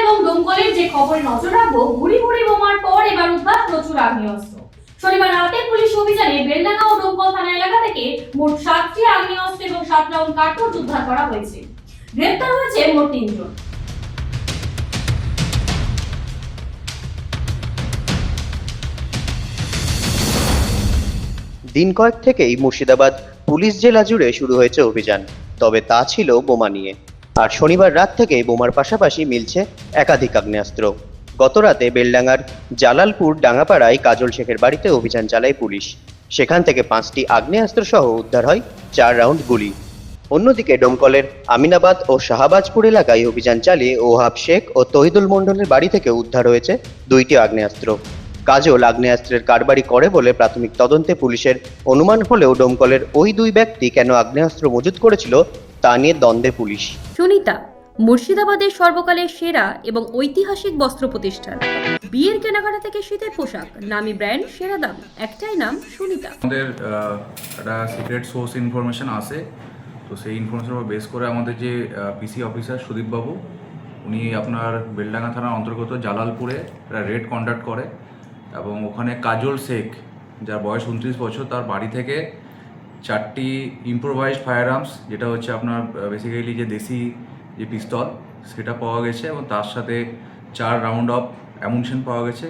এবং দমকলের যে খবরে নজর রাখব বোমার পর এবার উদ্ধার প্রচুর শনিবার রাতে পুলিশ অভিযানে ও ডোমকল থানা এলাকা থেকে মোট সাতটি এবং সাত রাউন্ড উদ্ধার করা হয়েছে। গ্রেপ্তার হয়েছে মোট তিনজন। দিন কয়েক থেকেই মুর্শিদাবাদ পুলিশ জেলা জুড়ে শুরু হয়েছে অভিযান, তবে তা ছিল বোমা নিয়ে। আর শনিবার রাত থেকেই বোমার পাশাপাশি মিলছে একাধিক আগ্নেয়াস্ত্র। গতরাতে বেলডাঙ্গার জালালপুর ডাঙ্গাপাড়ায় কাজল শেখের বাড়িতে অভিযান চালায় পুলিশ। সেখান থেকে পাঁচটি আগ্নেয়াস্ত্র সহ উদ্ধার হয় চার রাউন্ড গুলি। অন্যদিকে ডোমকলের আমিনাবাদ ও শাহবাজপুর এলাকায় অভিযান চালিয়ে ওহাব শেখ ও তহিদুল মণ্ডলের বাড়ি থেকে উদ্ধার হয়েছে দুইটি আগ্নেয়াস্ত্র। কাজল আগ্নেয়াস্ত্রের কারবারি করে বলে প্রাথমিক তদন্তে পুলিশের অনুমান হলেও ডোমকলের ওই দুই ব্যক্তি কেন আগ্নেয়াস্ত্র মজুত করেছিল তা নিয়ে দ্বন্দ্বে পুলিশ। সুনিতা মুর্শিদাবাদের সর্বকালের সেরা এবং ঐতিহাসিক বস্ত্র প্রতিষ্ঠান। বিয়ের কেনাকাটা থেকে শীতের পোশাক নামি ব্র্যান্ড সেরা দাম একটাই নাম সুনিতা। আমাদের একটা সিক্রেট সোর্স ইনফরমেশন আসে তো সেই ইনফরমেশনের উপর বেস করে আমাদের যে পিসি অফিসার সুদীপবাবু উনি আপনার বেলডাঙ্গা থানার অন্তর্গত জালালপুরে একটা রেড কন্ডাক্ট করে এবং ওখানে কাজল শেখ যার বয়স উনত্রিশ বছর তার বাড়ি থেকে চারটি ইম্প্রোভাইজড ফায়ার আর্মস যেটা হচ্ছে আপনার বেসিক্যালি যে দেশি যে পিস্তল, সেটা পাওয়া গেছে এবং তার সাথে চার রাউন্ড অফ অ্যামুনিশন পাওয়া গেছে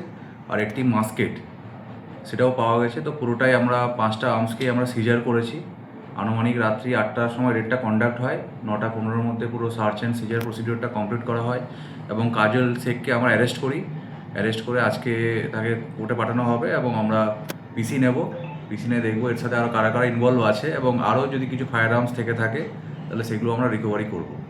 আর একটি মাস্কেট সেটাও পাওয়া গেছে। তো পুরোটাই আমরা পাঁচটা আর্মসকেই আমরা সিজার করেছি। আনুমানিক রাত্রি আটটার সময় রেডটা কন্ডাক্ট হয়, নটা পনেরোর মধ্যে পুরো সার্চ অ্যান্ড সিজার প্রসিডিওরটা কমপ্লিট করা হয় এবং কাজল শেখকে আমরা অ্যারেস্ট করি। অ্যারেস্ট করে আজকে তাকে কোর্টে পাঠানো হবে এবং আমরা পিসি নেব। দেখব দেখব, এর সাথে আরও কারা কারা ইনভলভ আছে এবং আরও যদি কিছু ফায়ার আর্মস থেকে থাকে, তাহলে সেগুলো আমরা রিকভারি করব।